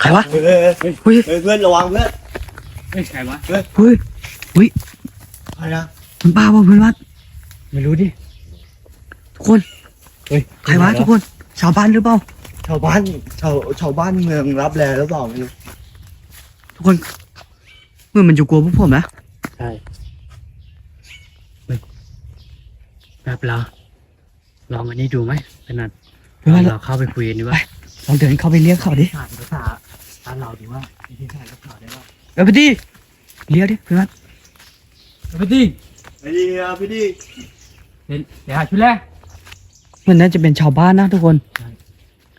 ใครวะเฮ้ยเฮ้ยเฮ้ยเฮ้ยเฮ้ยเพื่อนระวังเพื่อนไม่ใช่วะเฮ้ยอะไรนะมันบ้าป่ะเพื่อนวัดไม่รู้ดิทุกคนเฮ้ยใครวะทุกคนชาวบ้านหรือเปล่าชาวบ้านชาวชาวบ้านเมืองรับแลหรือเปล่าไม่รู้ทุกคนเหมื่อนมันจะกลัวพวกผมนะใช่เฮ้ยแบบเราลองอันนี้ดูไหมเป็นนัดเพื่อนวัดเราเข้าไปคุยกันดีกว่า ลองเดินเข้าไปเรียกเขาดิอ่านภาษาอ่านเราดีว่าที่ใช่กับเขาได้ว่าเออไปดิเรียกดิเพื่อนวัดไปดิไอ้ดีครับพี่ดีเดี๋ยวเดี๋ยวหาชุดแรกเหมันน่าจะเป็นชาวบ้านนะทุกคนใช่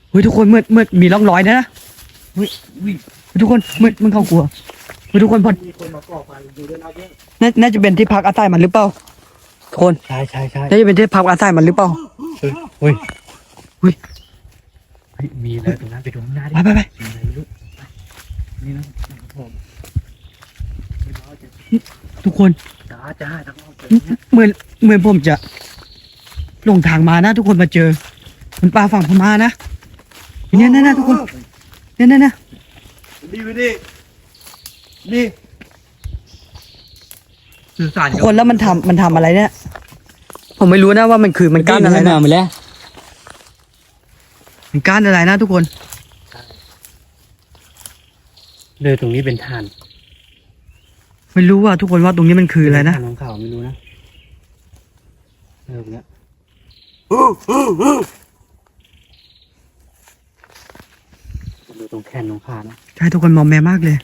เฮ้ยทุกคนเมื่อเมื่อมีร่องรอยนะนะอุ้ยเฮ้ยทุกคนเมื่อมันเข้ากลัวเฮ้ยทุกคนพอมีคนมาก่อไฟอยู่ด้วยนะเพื่อนน่าน่าจะเป็นที่พักอาศัยมันหรือเปล่าทุกคนใช่ใช่ใช่น่าจะเป็นที่พักอาศัยมันหรือเปล่าเฮ้ยเฮ้ย เฮ้ยเฮ้ยมีอะไรตรงนั้นไปดูข้างหน้าดิไปไปไป มีอะไรไม่รู้ไปนี่นะครับผมทุกคนจ้าจ้าทั้งห้องเจอเหมือนเหมือนผมจะหลงทางมานะ ทุกคนมาเจอมันป่าฝั่งพม่านะเนี่ยนะนะทุกคนเนี่ยนะนะดีพี่ดีดีสื่อสารทุกคนแล้วมันทำมันทำอะไรเนี่ย ผมไม่รู้นะว่ามันคือมันก้านอะไรนะมาแล้ว มันก้านอะไรนะทุกคน เลยตรงนี้เป็นฐานไม่รู้ว่าทุกคนว่าตรงนี้มันคืออะไรนะฐานของเขาไม่รู้นะเออตรงเนี้ยดูตรงแขนของขานะใช่ทุกคนมองแม่มากเลย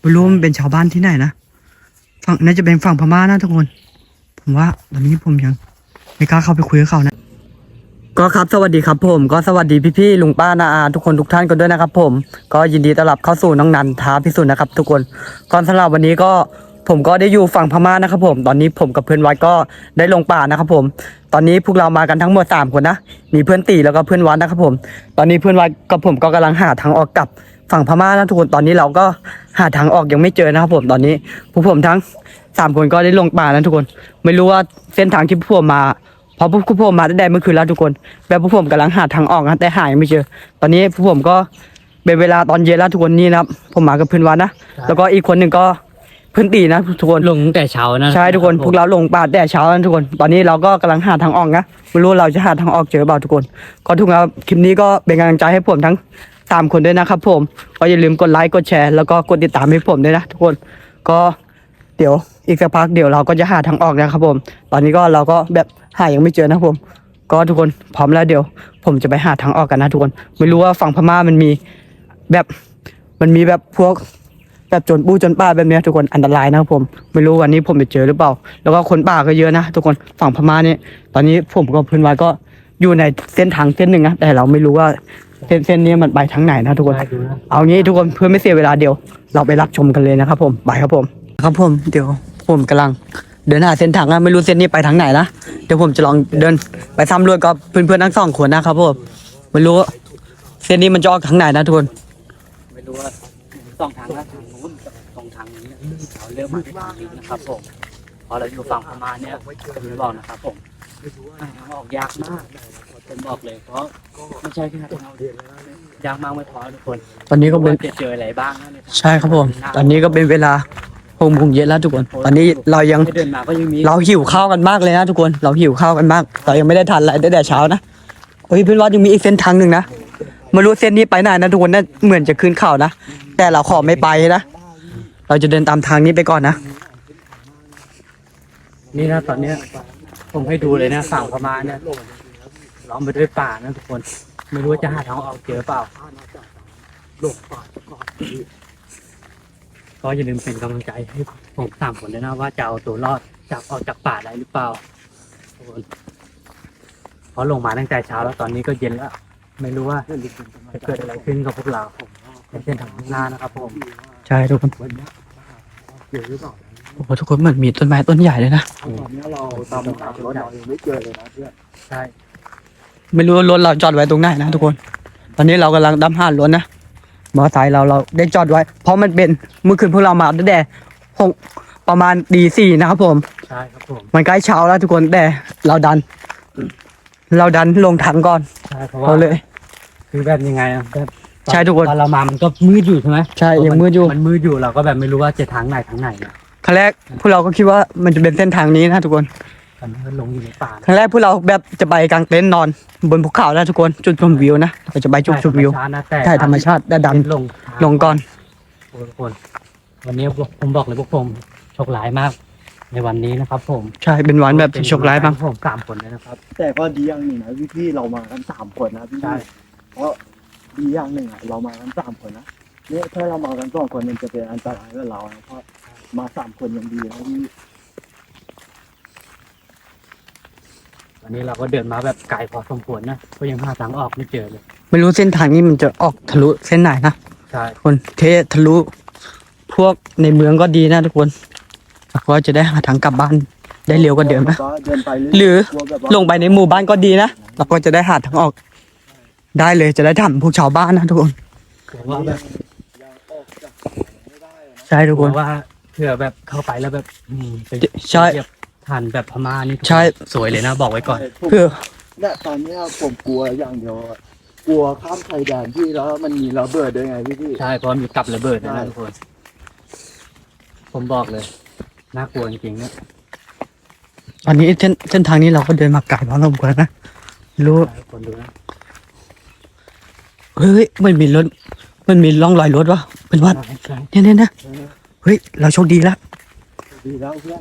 ไม่รู้ว่ามันเป็นชาวบ้านที่ไหนนะ ฝั่งน่าจะเป็นฝั่งพม่านะทุกคน ผมว่าตอนนี้ผมยังไม่กล้าเข้าไปคุยกับเขานะ ก็ครับสวัสดีครับผมก็สวัสดีพี่ๆลุงป้านาอาทุกคนทุกท่านกันด้วยนะครับ ผมก็ยินดีต้อนรับเข้าสู่น้องนันท้าพิสูจน์นะครับ ทุกคนก่อนสำหรับวันนี้ก็ผมก็ได้อยู่ฝั่งพม่านะครับ ผม ตอนนี้ผมกับเพื่อนวัดก็ได้ลงป่านะครับ ผม ตอนนี้พวกเรามากันทั้งหมดสามคนนะมีเพื่อนตีแล้วก็เพื่อนวัดนะครับ ผม ตอนนี้เพื่อนวัดกับผมก็กำลังหาทางออกกลับฝั่งพม่านะทุกคนตอนนี้เราก็หาทางออกยังไม่เจอนะครับ ผมตอนนี้พวกผมทั้งสามคนก็ได้ลงป่านะทุกคน ไม่รู้ว่าเส้นทางที่พวกผมมา พราะพวกผมมาตั้งแต่เมื่อคืนแล้วทุกคน แบบพวกผมกำลังหาทางออกนะแต่หายังไม่เจอ ตอนนี้พวกผมก็เป็นเวลาตอนเย็นแล้วทุกคนนี่นะครับผมมากับเพื่อนวันนะแล้วก็อีกคนหนึ่งก็เพื่อนตีนะทุกคนลงตั้งแต่เช้านะใช่ทุกคนพวกเราลงป่าแต่เช้าแล้วทุกคน ตอนนี้เราก็กำลังหาทางออกนะไม่รู้เราจะหาทางออกเจอเปล่าทุกคน ก็ทุกครับคลิปนี้ก็เป็นกำลังใจให้ผมทั้งสามคนด้วยนะครับ ผมก็อย่าลืมกดไลค์กดแชร์แล้วก็กดติดตามให้ผมด้วยนะทุกคนก็เดี๋ยวอีกสักพักเดี๋ยวเราก็จะหาทางออกนะครับผม ตอนนี้ก็เราก็แบบ หายังไม่เจอนะครับผม ก็ทุกคนพร้อมแล้วเดี๋ยว ผมจะไปหาทางออกกันนะทุกคน ไม่รู้ว่าฝั่งพม่ามันมีแบบมันมีแบบพวกแบบโจนปู้โจนป้าแบบเนี้ยทุกคนอันตรายนะครับผม ไม่รู้วันนี้ผมจะเจอหรือเปล่า แล้วก็คนป่าก็เยอะนะทุกคนฝั่งพม่าเนี่ยตอนนี้ผมกับเพื่อนวายก็อยู่ในเส้นทางเส้นหนึ่งนะแต่เราไม่รู้ว่าเส้นเส้นนี้มันไปทางไหนนะทุกคนได้ดูนะเอางี้ทุกคนเพื่อไม่เสียเวลาเดี๋ยว เราไปรับชมกันเลยนะครับผมไปครับผม ครับผมเดี๋ยวผมกำลัง เดินหาเส้นทางนะไม่รู้เส้นนี้ไปทางไหนนะเดี๋ยวผมจะลองเดินไปสำรวจกับเพื่อนๆทั้งสองคนนะครับผมไม่รู้ว่าเส้นนี้มันจะออกทางไหนนะทุกคนไม่รู้ว่าสองทางละทางนู้นกับตรงทางนี้นะเราเลือกมาที่ทางนี้นะครับผมพอเราอยู่ฝั่งพม่าเนี่ยคือบอกนะครับผมทางออกยากมากผมบอกเลยเพราะไม่ใช่แค่ทางเดียวยากมากไม่พอทุกคน ตอนนี้ก็เป็นว่าจะเจออะไรบ้างนะในทางใช่ครับผม ตอนนี้ก็เป็นเวลา หกโมงเย็นแล้วทุกคน ตอนนี้เรายังไม่เดินมาก็ยังมีเราหิวข้าวกันมากเลยนะทุกคน เราหิวข้าวกันมาก เรายังไม่ได้ทานอะไรตั้งแต่เช้านะเฮ้ยเพื่อนว่ายังมีอีกเส้นทางหนึ่งนะไม่รู้เส้นนี้ไปไหนนะทุกคนน่าเหมือนจะขึ้นเขานะ แต่เราขอไม่ไปนะ เราจะเดินตามทางนี้ไปก่อนนะ นี่นะตอนเนี้ยผมให้ดูเลยนะฝั่งพม่าเนี่ยล้อมไปด้วยป่านะทุกคน ไม่รู้ว่าจะหาทางออกเจอเปล่า ก็อย่าลืมเป็นกำลังใจให้ผมสามคนด้วยนะว่าจะเอาตัวรอดจากออกจากป่าได้หรือเปล่าทุกคนเพราะลงมาตั้งแต่เช้าแล้วตอนนี้ก็เย็นแล้ว ไม่รู้ว่าจะเกิดอะไรขึ้นกับพวกเราในเส้นทางข้างหน้านะครับผมใช่ทุกคนโอ้โหทุกคนเหมือนมีต้นไม้ต้นใหญ่เลยนะตอนนี้เราตามหารถเรายังไม่เจอเลยนะเพื่อนใช่ไม่รู้ว่ารถเราจอดไว้ตรงไหนนะทุกคน ตอนนี้เรากำลังดำหารถนะ มอเตอร์ไซค์เราเราได้จอดไว้ เพราะมันเป็นเมื่อคืนพวกเรามาตั้งแต่หกประมาณตีสี่นะครับผม ใช่ครับผม มันใกล้เช้าแล้วทุกคนแต่เราดัน เราดันลงถังก่อนใช่เพราะว่าเราเลย คือแบบยังไงอะแบบใช่ทุกคนตอนเรามามันก็มืดอยู่ใช่ไหมใช่ยังมืดอยู่มันมืดอยู่เราก็แบบไม่รู้ว่าจะทางไหนทางไหนเนี่ยครั้งแรกพวกเราก็คิดว่ามันจะเป็นเส้นทางนี้นะทุกคน ตอนนี้มันลงอยู่ในป่าครั้งแรกพวกเราแบบจะไปกางเต็นท์นอน บนภูเขานะทุกคนจุดชมวิวนะเราจะไปจุดชมวิวธรรมชาตินะแต่ใช่ธรรมชาติด้านดลงำลงก่อนทุกคน วันนี้ผมบอกเลยพวกผมโชคร้ายมาก ในวันนี้นะครับ ผมใช่เป็นวันแบบที่โชคร้ายบ้างผมสามคนเลยนะครับ แต่ก็ดีอย่างหนึ่งนะพี่พี่ๆเรามากันสามคนนะพี่ใช่ๆเพราะดีอย่างหนึ่งอะเรามากันสามคนนะเนี่ยถ้าเรามากันสองคนมันจะเป็นอันตรายกับเรานะเพราะมาสามคนยังดีนะพี่ วันนี้เราก็เดินมาแบบไกลพอสมควรนะก็ยังหาทางออกไม่เจอเลย ไม่รู้เส้นทางนี้มันจะออกทะลุเส้นไหนนะใช่คนเททะลุ พวกในเมืองก็ดีนะทุกคนแล้วก็จะได้หาทางกลับบ้านได้เร็วกว่าเดิมนะก็เดินไปเยๆหรือกลัวแบบว่าลงไปในหมู่บ้านก็ดีนะเราก็จะได้หาทางออก ได้เลยจะได้ทำพวกชาวบ้านนะทุกคนกลัวว่าแบบยังออกจากไม่ได้นะใช่ทุกกคลัวนว่าเผื่อแบบเข้าไปแล้วแบบอืมไปใช่ เหยียบทันแบบพม่านี่ใช่ สวยเลยนะบอกไว้ก่อน ผมเพื่อเนี่ยตอนเนี้ยผมกลัวอย่างเดียวอะกลัวข้ามชายแดนพี่แล้วมันมีระเบิดด้วยไงพี่พี่ ใช่เพราะมีกับระเบิดนะใช่ทุกคน ผมบอกเลย น่ากลัวจริงๆเนี่ยตอนนี้เส้นเส้นทางนี้เราก็เดินมาไกลพอสมควรนะรู้ทุกคนดูนะเฮ้ยมันมีรถมันมีร่องรอยรถวะเป็นวัดใช่ใช่เนี่ยเนี่ยนะเฮ้ยเราโชคดีแล้วดีแล้วเพื่อน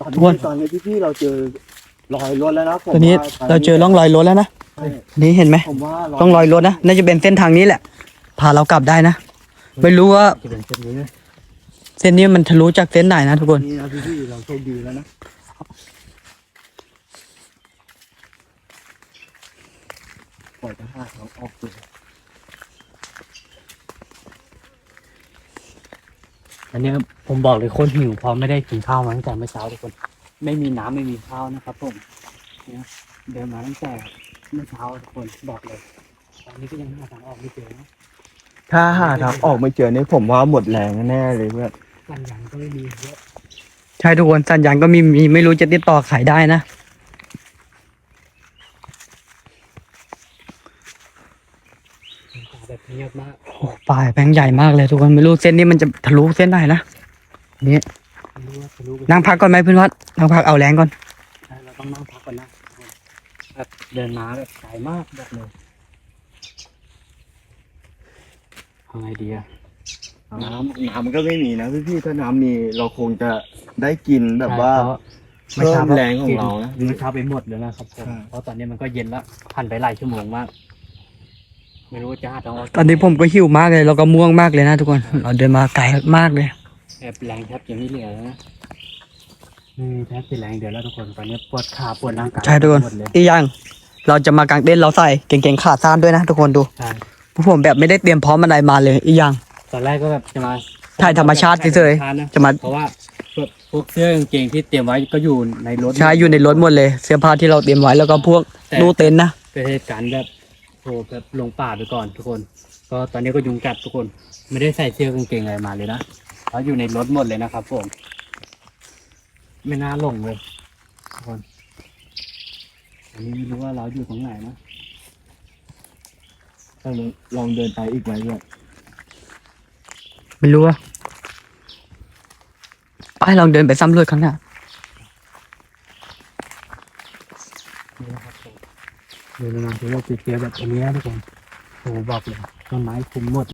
ตอนทุกคนนี้ตอนนี้พี่พี่เราเจอรอยรถแล้วนะผมตอนนี้ว่เราเจอร่องรอยรถแล้วนะใช่นี่เห็นไหมผมว่าร่องรอยรถนะน่าจะเป็นเส้นทางนี้แหละพาเรากลับได้นะไม่รู้ว่าจะเป็นเช่นนี้นะเส้นนี้มันทะลุจากเส้นไหนนะทุกคนนี่นะพี่พี่เราโชคดีแล้วนะปล่อยทหารเราออกเล อันนี้ผมบอกเลยโคนหิวเพราะไม่ได้กินข้าวมาตั้งแต่เมื่อเช้าทุกคน ไม่มีน้ำไม่มีข้าวนะครับผมเนี่ยเดินมาตั้งแต่เมื่อเช้าทุกคนบอกเลยตอนนี้ก็ยังหาทางออกไม่เจอนะถ้าหาทางออกไม่เจอนี่ผมว่าหมดแรงแน่ๆเลยเพื่อนกันยังก็ไม่มีเยอะใช่ทุกคนสัญญาณก็มีมีไม่รู้จะติดต่อขายได้นะ ป่าแบบเงียบมาก โอ้ป่าแพงใหญ่มากเลยทุกคนไม่รู้เส้นนี้มันจะทะลุเส้นไหนนะนี่ไม่รู้ว่าจะรู้นั่งพักก่อนไหมเพื่อนวัดนั่งพักเอาแรงก่อนใช่เราต้องนั่งพักก่อนนะแบบเดินมาแบบไกลมากแบบเลยทำไงดีอะน้ำน้ำก็ไม่มีนะพี่พี่ๆถ้าน้ำมีเราคงจะได้กินแบบว่าใช่เพระเพิ่มแรงของเรานะเมื่อเช้าไปหมดเลยนะครับผมใช่เพราะตอนนี้มันก็เย็นแล้วผ่านไปหลายชั่วโมงมาก ไม่รู้ว่าจะหาทางออกตอนนี้ผมก็หิวมากเลย แล้วก็ม่วงมากเลยนะทุกคน เราเดินมาไกลมากเลย แอบแรงแทบจะไม่เหลือแล้วนะไม่มีแทบจะแรงเดี๋ยวแล้วทุกคนตอนนี้ปวดขาปวดร่างกายใช่ทุกคน หมดเลยอีกอย่าง เราจะมากางเต็นท์เราใส่เก่งๆขาสั้นด้วยนะทุกคนดูใช่พวกผมแบบไม่ได้เตรียมพร้อมอะไรมาเลยอีกอย่าง ตอนแรกก็แบบจะมาถ่ายธรรมชาติเฉยๆ ถ่ธรรมชาตินจะมาเพราะว่าแบบพวกเสื้อกางเกงที่เตรียมไว้ก็อยู่ในรถ ใช้อยู่ในรถหมดเลย เสื้อผ้าที่เราเตรียมไว้แล้วก็พวกแต่ตู้เต็นท์นะเป็นเหตุการณ์แบบโทรแบบลงป่าไปก่อนทุกคน ก็ตอนนี้ก็ยุงกัดทุกคน ไม่ได้ใส่เสื้อกางเกงอะไรมาเลยนะเพราอยู่ในรถหมดเลยนะครับผม ไม่น่าหลงเลยทุกคนอันนี้ไม่รู้ว่าเราอยู่ตรงไหนนะถ้าลองลองเดินไปอีกไหมเพื่อนไม่รู้ว่าไปลองเดินไปสำรวจข้างหน้า นี่นะครับผม เดินมาถือว่าเสียแบบอันนี้นะทุกคนโอ้โหบอกเลยต้นไม้คุมหมด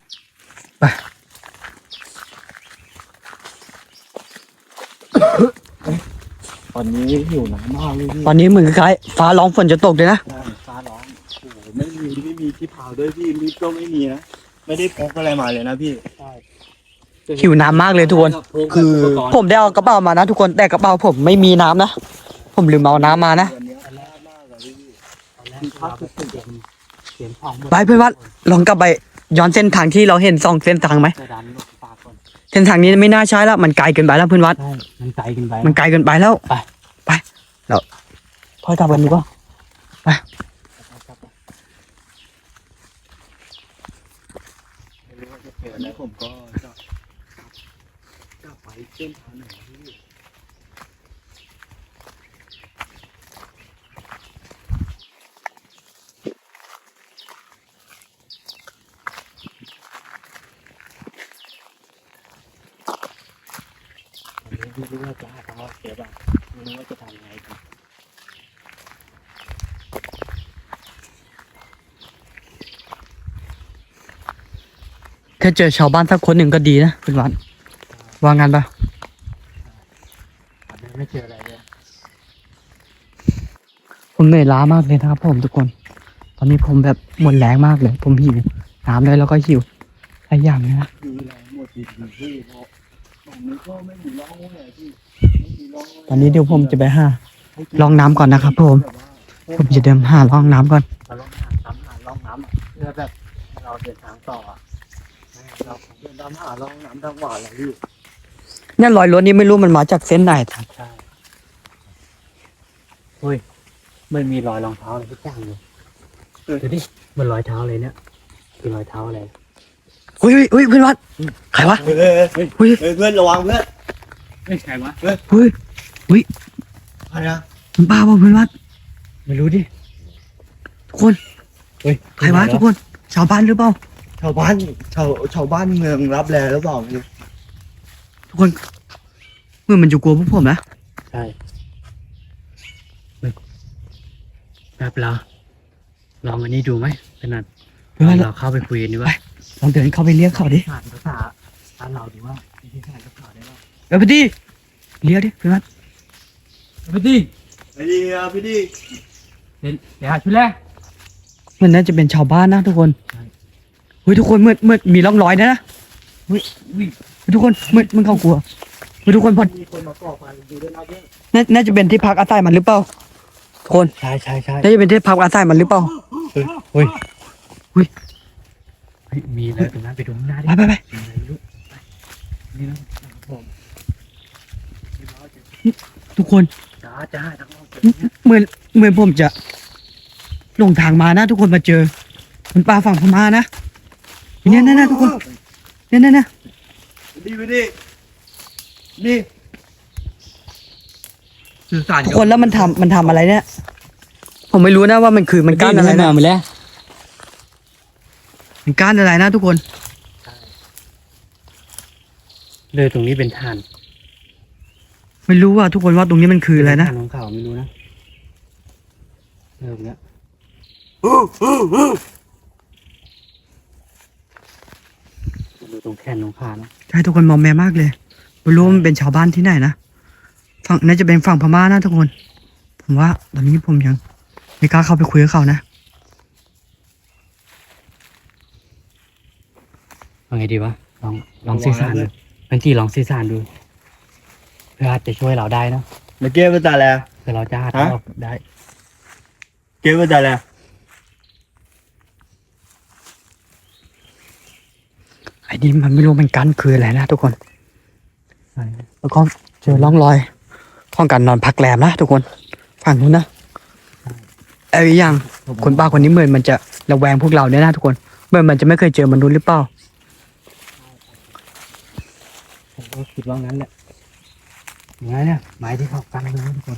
ตอนนี้หิวน้ำมากเลยพี่ตอนนี้เหมือนคล้ายๆฟ้าร้องฝนจะตกเลยนะ ฟ้าร้องโอ้โหไม่มีไม่มีที่เผาด้วยพี่มีดก็ไม่มีนะไม่ได้พกอะไรมาเลยนะพี่ใช่หิวน้ำมากเลยทุกคน คือ ผมได้เอากระเป๋ามานะทุกคนแต่กระเป๋าผมไม่มีน้ำนะ ผมลืมเอาน้ำมานะ ไปเพื่อนวัดลองกลับไปย้อนเส้นทางที่เราเห็นสองเส้นทางไหมจะดันลงปากก่อนเส้นทางนี้ไม่น่าใช้แล้วมันไกลเกินไปแล้วเพื่อนวัดใช่มันไกลกันไปมันไกลเกินไปแล้วไปไปเราค่อยกลับกันดีกว่าไม่รู้ว่าจะเจออัอะนไรนี้ผมก็จะจะไปเส้นทางไหนพี่ ต ไม่รู้ว่าจะหาทางออกเจอบ้างไม่รู้ว่าจะทำยังไงดีแค่เจอชาวบ้านสักคนหนึ่งก็ดีนะคุณวัดว่างั้นปะตอนนี้ไม่เจออะไรเลยผมเหนื่อยล้ามากเลยนะครับผมทุกคน ตอนนี้ผมแบบหมดแรงมากเลย ผมหิวน้ำเลยแล้วก็หิวหลายอย่างเลยนะดูแลหมดดีๆพี่เพราะ ตรงนี้ก็ไม่มีร่องเลยพี่ไม่มีร่องเลยตอนนี้เดี๋ยวผมจะไปหาลองน้ำก่อนนะครับผม ผมจะเดินหาร่องน้ำก่อน เราลองหาซ้ำหาล่องน้ำอะเพื่อแบบเราเดินทางต่ออะเราคงเดินตามหาล่องน้ำทางหวานเลยพี่เนี่ยรอยรถนี้ไม่รู้มันมาจากเส้นไหนครับใช่เฮ้ยมันมีรอยรองเท้าอะไรทุกอย่างเลยดูดิมันรอยเท้าเลยเนี่ยคือรอยเท้าอะไร อุ้ยอุ้ยอุ้ยเพื่อนวัดใครวะเฮ้ยเฮ้ยเฮ้ยอุ้ยเฮ้ยเพื่อนระวังเพื่อนไม่ใช่วะอุ้ยใครนะมันบ้าป่ะเพื่อนวัดไม่รู้ดิทุกคนเฮ้ยใครวะทุกคน ชาวบ้านหรือเปล่าชาวบ้านชาวชาวบ้านเมืองรับแลหรือเปล่าพี่ทุกคนเมื่อมันจะกลัวพวกผมนะใช่เฮ้ยแบบเราลองอันนี้ดูไหมขนาดเพื่อนวัดเราเข้าไปคุยกันดีว่า ลองเดินเข้าไปเรียกเขาดิอ่านภาษาอ่านเราดีว่าที่อ่านภาษาได้ว่าเออพี่ดีเรียกดิเพื่อนวัดไปดิไอ้ดีครับพี่ดีเดี๋ยวเดี๋ยวหาชุดแรกมันน่าจะเป็นชาวบ้านนะทุกคนใช่เฮ้ยทุกคนเมื่อเมื่อมีร่องรอยนะนะอุ้ยเฮ้ยทุกคนเมื่อมันเข้ากลัวเฮ้ยทุกคนพอมีคนมาก่อไฟดูด้วยนะเพื่อนน่าน่าจะเป็นที่พักอาศัยมันหรือเปล่าทุกคนใช่ใช่ใช่น่าจะเป็นที่พักอาศัยมันหรือเปล่าเฮ้ยเฮ้ย เฮ้ยเฮ้ยมีอะไรตรงนั้นไปดูข้างหน้าดิไปไปไป มีอะไรไม่รู้ไปนี่นะผมทุกคนจ้าจ้าทั้งห้องเจอเหมือนเหมือนผมจะหลงทางมานะ ทุกคนมาเจอมันป่าฝั่งพม่านะเนี่ยนะนะทุกคนเนี่ยนะนะพี่ดีพี่ดีนี่สื่อสารทุกคนแล้วมันทำมันทำอะไรเนี่ย ผมไม่รู้นะว่ามันคือมันก้านอะไรนะมาแล้ว มันก้านอะไรนะทุกคน เลยตรงนี้เป็นฐานไม่รู้ว่าทุกคนว่าตรงนี้มันคืออะไรนะฐานของเขาไม่รู้นะเออตรงเนี้ยดูตรงแขนตรงขานะใช่ทุกคนมองแม่มากเลยไม่รู้ว่ามันเป็นชาวบ้านที่ไหนนะฝั่งน่าจะเป็นฝั่งพม่านะทุกคน ผมว่าตอนนี้ผมยังไม่กล้าเข้าไปคุยกับเขานะ เอาไงดีวะลองลองสื่อสารดูบางทีลองสื่อสารดูเพื่ออาจจะช่วยเราได้นะเมื่อกี้เป็นอะไรเพื่อเราจะหาทางออกได้ เกี้เป็นอะไรไอ้นี่มันไม่รู้มันกันคืออะไรนะทุกคน แล้วก็เจอร่องรอยของการนอนพักแรมนะทุกคนฝั่งนู้นนะไอ้อีกอย่างคนป้าคนนี้เหมือนมันจะระแวงพวกเราเนี่ยนะทุกคนเหมือนมันจะไม่เคยเจอมนุษย์หรือเปล่า ผมก็คิดว่างั้นแหละยังไงเนี่ยไม้ที่เขากันนะทุกคน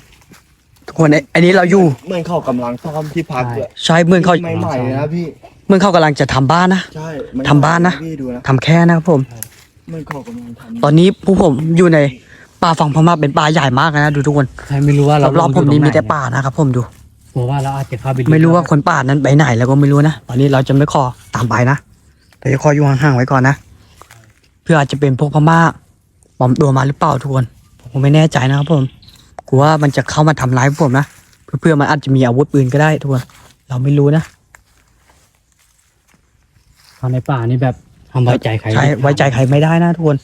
ทุกคนไอ้ไอ้นี้เราอยู่เหมือนเขากำลังซ่อมที่พักด้วยใช่เหมือนเขาใหม่ๆนะพี่ เหมือนเขากำลังจะทำบ้านนะ ใช่ไม่ทำบ้านนะ พี่ดูนะทำแค่นะครับผม เหมือนเขากำลังทำตอนนี้พวกผมอยู่ในป่าฝั่งพม่าเป็นป่าใหญ่มากนะดูทุกคนใช่ไม่รู้ว่าเรารอบๆผมนี่มีแต่ป่านะครับผมดู กลัวว่าเราอาจจะเข้าไปดูไม่รู้ว่าคนป่านั้นไปไหนแล้วก็ไม่รู้นะ ตอนนี้เราจะไม่ขอตามไปนะ แต่จะขออยู่ห่างๆไว้ก่อนนะ เพื่ออาจจะเป็นพวกพม่า ปลอมตัวมาหรือเปล่าทุกคนผมไม่แน่ใจนะครับผมกลัวว่ามันจะเข้ามาทำร้ายพวกผมนะเพื่อๆมันอาจจะมีอาวุธปืนก็ได้ทุกคนเราไม่รู้นะเขาในป่านี่แบบทำไว้ใจใครใช่ไว้ใจใครไม่ได้นะทุกคน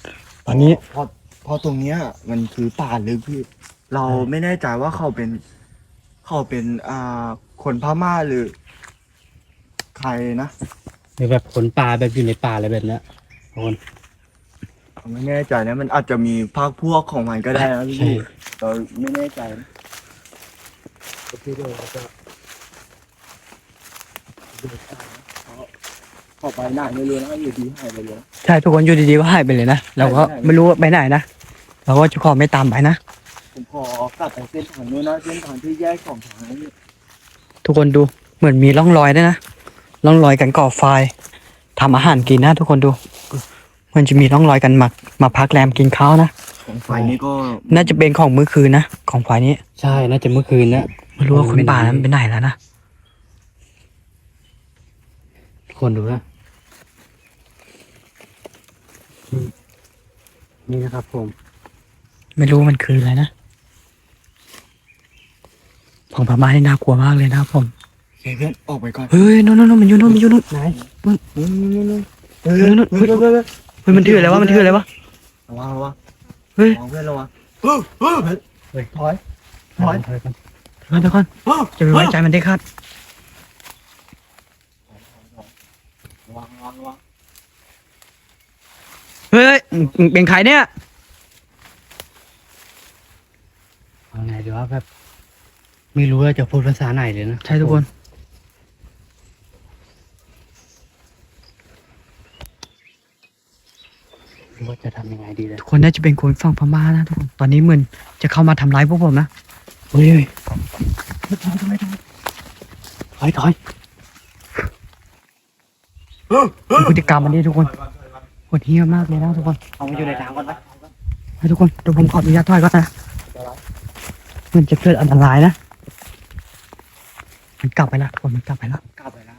ตอนนี้เพราะเพราะตรงเนี้ย มันคือป่าลึกพี่เราไม่แน่ใจว่าเขาเป็น เขาเป็นอ่าคนพม่าหรือ ใครนะหรือแบบคนป่าแบบอยู่ในป่าอะไรแบบเนี้ยทุกคนเรา ไม่แน่ใจนะมันอาจจะมีภาคพวกของมันก็ได้นะใช่พี่เราไม่แน่ใจนะโอเคเดี๋ยวเราจะเดินตามนะเขาเขาไปไหนไม่รู้นะอยู่ดีหายไปเลย ใช่ทุกคนอยู่ดีๆก็หายไปเลยนะเราก็ใช่ ไม่รู้ว่าไปไหนนะเราก็จะขอไม่ตามไปนะผมขอกลับไปเส้นทางนู้นนะเส้นทางที่แยกสองทางนี้ทุกคนดูเหมือนมีร่องรอยด้วยนะร่องรอยกันก่อไฟทำอาหารกินนะทุกคนดูเห มือนจะมีร่องรอยกันมามาพักแรมกินข้าวนะผของไฟนี้ก็น่าจะเป็นของเมื่อคืนนะ ของฝ่ายนี้ใช่น่าจะเมื่อคืนนะไม่รู้ว่าคนป่านั้นเป็นไหนแล้วนะทุกคนดูนะนี่นะครับผม ไม่รู้ว่ามันคืออะไรนะของพม่านี่น่ากลัวมากเลยนะครับผมเพื่อนออกไปก่อนเฮ้ยนู่นนู่นมันอยู่นู่นมันอยู่นู่นไหนเฮ้ยเฮ้ยเฮ้ยเฮ้ยเฮ้ยเฮ้ยเฮ้ยเฮ้ยมันถืออะไรวะมันถืออะไรวะ ระวังระวังเฮ้ย ระวังเพื่อนระวังเฮ้ยเฮ้ยเฮ้ยถอยถอยถอยกันเดี๋ยวก่อนเดี๋ยวก่อนจะไปไว้ใจมันได้คาดระวังระวังระวังเฮ้ยมึงเป็นใครเนี่ยเอาไงดีว่าแบบ ไม่รู้ว่าจะพูดภาษาไหนเลยนะใช่ทุกคน ไม่รู้ ว่าจะทำยังไงดีเลยทุกคนน่าจะเป็นคนฝั่งพม่านะทุกคน ตอนนี้เหมือนจะเข้ามาทำร้ายพวกผมนะ เฮ้ยเฮ้ยถอยถอยดูพฤติกรรมมันดิทุกคนโหดเหี้ยมมากเลยนะทุกคนเอามาอยู่ในทางก่อนไหมให้ทุกคนเดี๋ยวผมขออนุญาตถอยก่อนนะมันจะเกิดอันตรายนะ มันกลับไปละทุกคนมันกลับไปละกลับไปแล้ว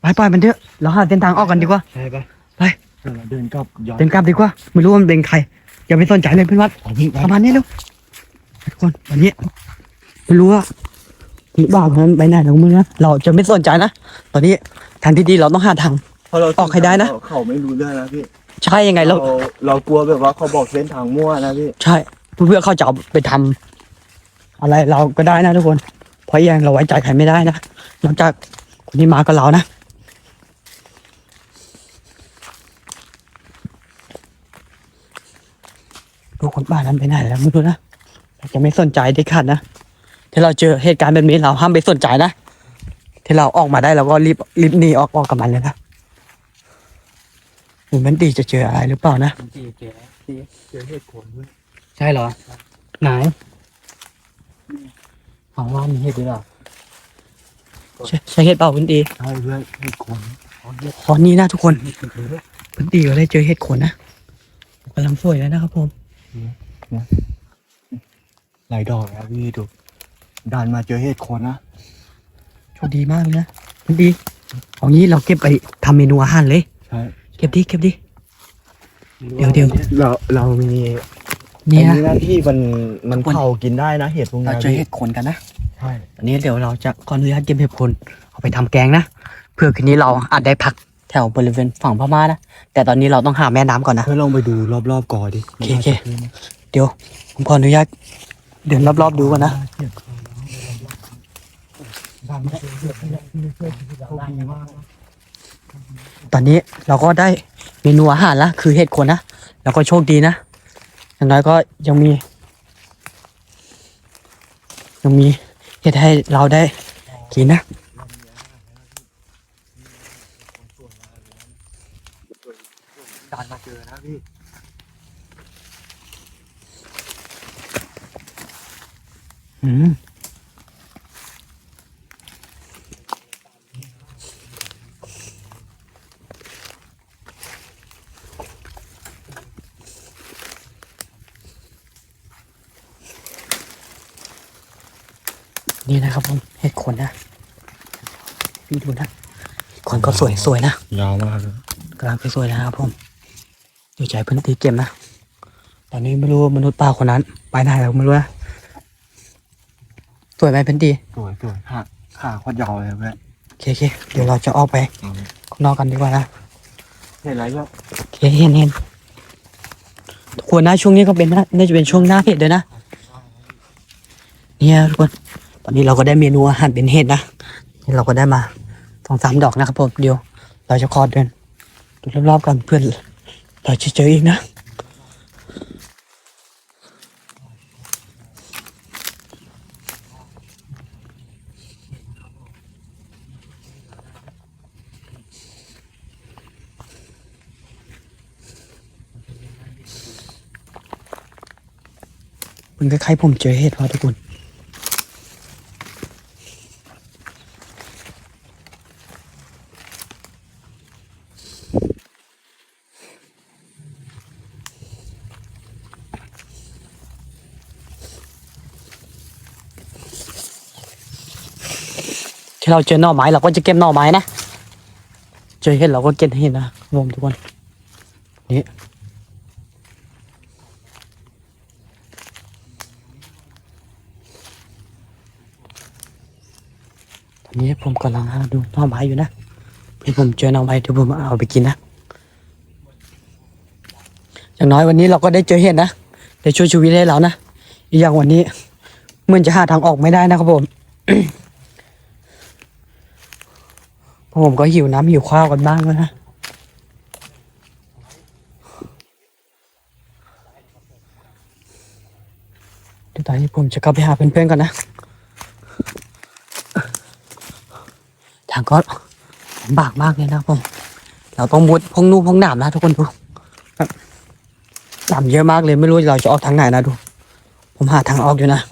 ไปปล่อยมันเถอะเราหาเส้นทางออกกันดีกว่า ใช่ปะ เดี๋ยวเราเดินกลับย้อนเดินกลับดีกว่า ไม่รู้ว่ามันเป็นใคร อย่าไปสนใจเลยเพื่อนวัดประมาณนี้เร็วทุกคนวันนี้ไม่รู้ว่ามีบ้าของมันไปไหนของมึงนะเราจะไม่สนใจนะตอนนี้ทางที่ดีเราต้องหาทาง เพราะเราออกให้ได้นะ เขาไม่รู้เรื่องนะพี่ใช่ยังไงเราเรา เรากลัวแบบว่าเขาบอกเส้นทางมั่วนะพี่ใช่เพื่อเขาจะเอาไปทำอะไรเราก็ได้นะทุกคน เพราะยังเราไว้ใจใครไม่ได้นะนอกจากคนที่มากับเรานะดูคน บ้านนั้นไปไหนแล้วไม่รู้นะเราจะไม่สนใจเด็ดขาดนะถ้าเราเจอเหตุการณ์แบบนี้เราห้ามไปสนใจนะที่เราออกมาได้เราก็รีบรีบหนีออกออกกับมันเลยนะหรือมันดีจะเจออะไรหรือเปล่านะเจ๊เจ๊เจอเหตุผลด้วยใช่เหรอ ไหนของว่ามีเหตุด้วยเหรอใช่ใช่เหตุเปล่าคุณตีใช่เพื่อนเหตุผลขอนี้นะทุกคนคุณตีก็ได้เจอเห็ดขนนะกำลังสวยแล้วนะครับผม หลายดอกแล้วพี่ดูดันมาเจอเหตุคนนะโชคดีมากเลยนะคุณตีเอางี้เราเก็บไปทำเมนูอาหารเลย ใช่เก็บดิเก็บดิ เดี๋ยวเดี๋ยว เราเรามีเนี่ยอัหน้าที่มันมันคนเผากินได้นะเห็ดพวกเรานี้เจอเห็ดขนกันนะ ใช่อันนี้เดี๋ยวเราจะขออนุญาตเก็บเห็ดขนเอาไปทำแกงนะเพื่อคืนนี้เราอาจได้พักแถวบริเวณฝั่งพม่านะแต่ตอนนี้เราต้องหาแม่น้ำก่อนนะ เพื่อลองไปดูรอบๆก่อนดิโอเคโอเค เดี๋ยว ผมขออนุญาตเดินรอบๆดูก่อนนะตอนนี้เราก็ได้เมนูอาหารละคือเห็ดโคนนะแล้วก็โชคดีนะอย่างน้อยก็ยังมี ยังมีเห็ดให้เราได้กินนะ ดันมาเจอนะพี่ อืมนี่นะครับผมเห็ดโคนนะพี่ดูนะเห็ดโคนก็ สวยสวยๆนะ ยาวมากเลยกำลังสวยๆนะครับผมเดี๋ยวใจเพื้นตีเกมนะ ตอนนี้ไม่รู้ว่ามนุษย์ป้าคนนั้น ไปไหนแล้วไม่รู้นะสวยไหมเพื้นตีสวยสวยขาขาโคตรยาวเลยเพื่อนโอเคโอเคเดี๋ยวเราจะออกไปข้างนอกกันดีกว่านะเห็นอะไรก็โอเคเห็นเห็นทุกคนนะช่วงนี้ก็เป็นนะน่าจะเป็นช่วงหน้าเห็ดด้วยนะเนี่ยทุกคนตอนนี้เราก็ได้เมนูอาหารเป็นเห็ดนะนี่เราก็ได้มา สองสามดอกนะครับผมเดี๋ยว เราจะคอดเดินดูรอบๆกันเพื่อนเราจะเจออีกนะมันคล้ายๆผมเจอเห็ดพอทุกคน เราเจอหน่อไม้เราก็จะเก็บหน่อไม้นะเจอเห็ดเราก็เก็บเห็ดนะรับผมทุกคนนี่ตอนนี้ผมกำลังหาดูหน่อไม้อยู่นะเพื่ผมเจอหน่อไม้เดี๋ยวผมเอาไปกินนะอย่างน้อยวันนี้เราก็ได้เจอเห็ดนะได้ช่วยชีวิตให้เรานะอีกอย่างวันนี้เหมือนจะหาทางออกไม่ได้นะครับผม ผมก็หิวน้ำหิวข้าวกันบ้างแล้วนะ เดี๋ยวตอนนี้ผมจะกลับไปหาเพื่อนๆก่อนนะ ทางก็ลำบากมากเลยนะผม เราต้องมุดพงนู่พงหนามนะทุกคนดูหนามเยอะมากเลยไม่รู้เราจะออกทางไหนนะดู ผมหาทางออกอยู่นะ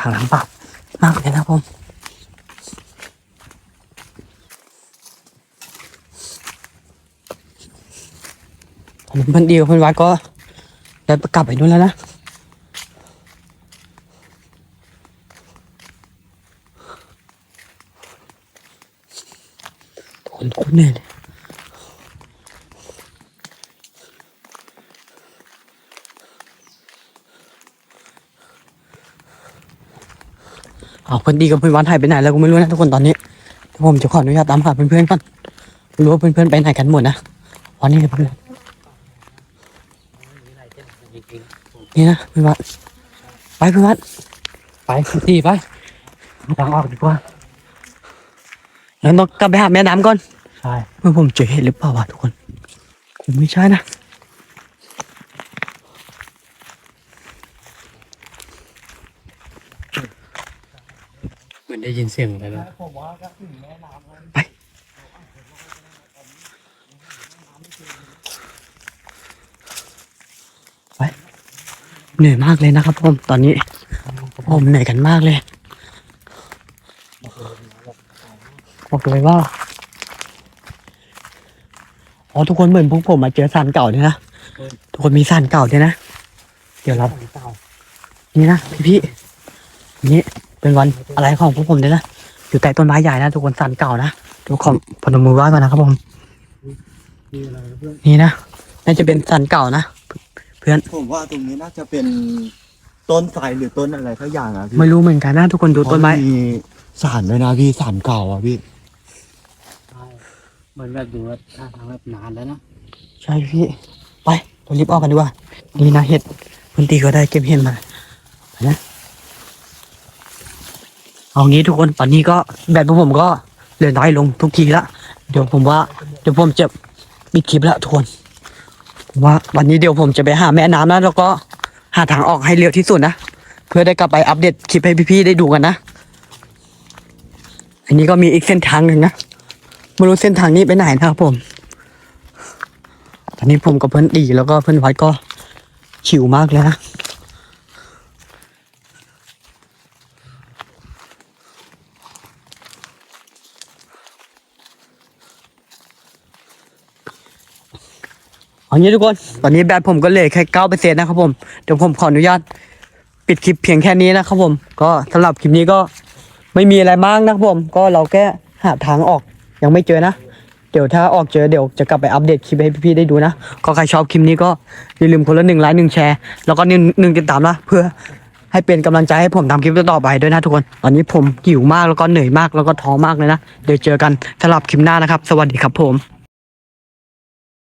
ทางลำบากมากเลยนะครับผมตอนเพื่อนเดียวเพื่อนวัดก็ได้กลับไปนู่นแล้วนะคนโคตรเนื่อยเลย เอาเพื่อนดีกับเพื่อนวัดหายไปไหนแล้วก็ไม่รู้นะทุกคนตอนนี้เดี๋ยวผมจะขออนุญาตตามหาเพื่อนๆก่อนไม่รู้ว่าเพื่อนๆไปไหนกันหมดนะวันนี้เพื่อนนี่นะพี่วัดไปพี่วัดไปที่ไปหาทางออกดีกว่าแล้วต้องกลับไปหาแม่น้ำก่อนใช่เมื่อผมเจอเห็ดหรือเปล่าวะทุกคนคงไม่ใช่นะ มือนได้ยินเสียงอะไรแล้วผมว่าก็ถึงแม่น้ำแล้วไปไปเหนื่อยมากเลยนะครับผมตอนนี้ผมเหนื่อยกันมากเลยบอกเลยว่าอ๋อทุกคนเหมือนพวกผมมาเจอสารเก่าเนี่ยนะทุกคนมีสารเก่าเนี่ยนะ เดี๋ยวเรานี่นะพี่พี่ๆนี่ เป็นวันอะไรของพวกผมเนี่ยนะอยู่ใต้ต้นไม้ใหญ่นะทุกคนสันเก่านะทุกคนพนมมือไหว้ก่อนนะครับผมมีอะไรเพื่อนนี่นะน่าจะเป็นสันเก่านะเพื่อนผมว่าตรงนี้น่าจะเป็นต้นไทรหรือต้นอะไรสักอย่างอะพี่ไม่รู้เหมือนกันนะทุกคนดูต้นไม้เพราะมีสารด้วยนะพี่สารเก่าอะพี่ใช่เหมือนแบบดูว่าท่าทางแบบนานแล้วนะใช่พี่ไปเรารีบออกกันดีกว่านี่นะเห็ดพื้นที่ก็ได้เก็บเห็ดมาไปนะ เอางี้ทุกคนตอนนี้ก็แบตพวกผมก็เหลือน้อยลงทุกทีละเดี๋ยวผมว่าเดี๋ยวผมจะปิดคลิปแล้วทุกคนว่าวันนี้เดี๋ยวผมจะไปหาแม่น้ำนะแล้วก็หาทางออกให้เร็วที่สุดนะเพื่อได้กลับไปอัปเดตคลิปให้พี่ๆได้ดูกันนะ อันนี้ก็มีอีกเส้นทางหนึ่งนะไม่รู้เส้นทางนี้ไปไหนนะครับผม ตอนนี้ผมกับเพื่อนดีแล้วก็เพื่อนวัดก็หิวมากเลยนะ งี้ทุกคน ตอนนี้แบตผมก็เหลือแค่เก้าเปอร์เซ็นต์นะครับผม เดี๋ยวผมขออนุญาตปิดคลิปเพียงแค่นี้นะครับผม ก็สำหรับคลิปนี้ก็ไม่มีอะไรมากนะครับผม ก็เราแค่หาทางออกยังไม่เจอนะ เดี๋ยวถ้าออกเจอเดี๋ยวจะกลับไปอัปเดตคลิปให้พี่ๆได้ดูนะ ก็ใครชอบคลิปนี้ก็อย่าลืมคนละหนึ่งไลค์หนึ่งแชร์ แล้วก็หนึ่งหนึ่งติดตามนะเพื่อให้เป็นกำลังใจให้ผมทำคลิปต่อไปด้วยนะทุกคน ตอนนี้ผมหิวมากแล้วก็เหนื่อยมากแล้วก็ท้อมากเลยนะ เดี๋ยวเจอกันสำหรับคลิปหน้านะครับ สวัสดีครับผม